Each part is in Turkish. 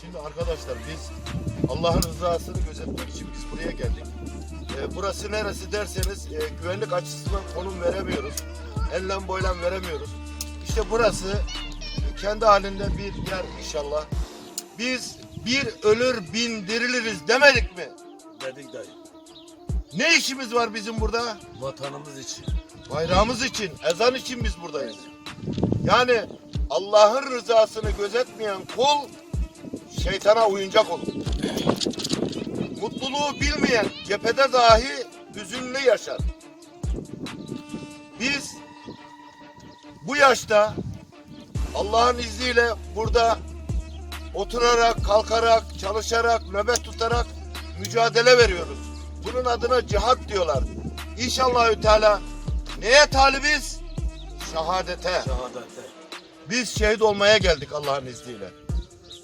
Şimdi arkadaşlar biz Allah'ın rızasını gözetmek için biz buraya geldik. Ee, burası neresi derseniz e, güvenlik açısından konum veremiyoruz. Enlem boylam veremiyoruz. İşte burası e, kendi halinde bir yer inşallah. Biz bir ölür bin diriliriz demedik mi? Dedik dayı. Ne işimiz var bizim burada? Vatanımız için. Bayrağımız için, ezan için biz buradayız. Yani Allah'ın rızasını gözetmeyen kul şeytana oyuncak olur. Mutluluğu bilmeyen cephede dahi hüzünlü yaşar. Biz bu yaşta Allah'ın izniyle burada oturarak, kalkarak, çalışarak, nöbet tutarak mücadele veriyoruz. Bunun adına cihat diyorlar. İnşallahü Teala neye talibiz? Şehadete. Şehadete. Biz şehit olmaya geldik Allah'ın izniyle.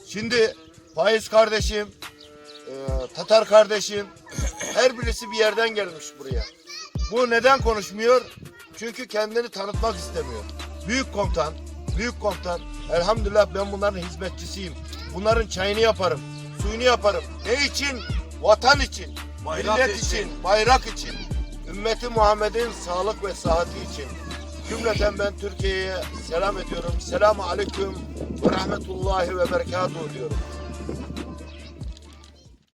Şimdi Faiz kardeşim, e, Tatar kardeşim, her birisi bir yerden gelmiş buraya. Bu neden konuşmuyor? Çünkü kendini tanıtmak istemiyor. Büyük komutan, büyük komutan, elhamdülillah ben bunların hizmetçisiyim. Bunların çayını yaparım, suyunu yaparım. Ne için? Vatan için, Bayrak millet için. için, bayrak için, ümmeti Muhammed'in sağlık ve sıhhati için. Cümleten ben Türkiye'ye selam ediyorum. Selamun aleyküm ve rahmetullahi ve berekatuhu diyorum.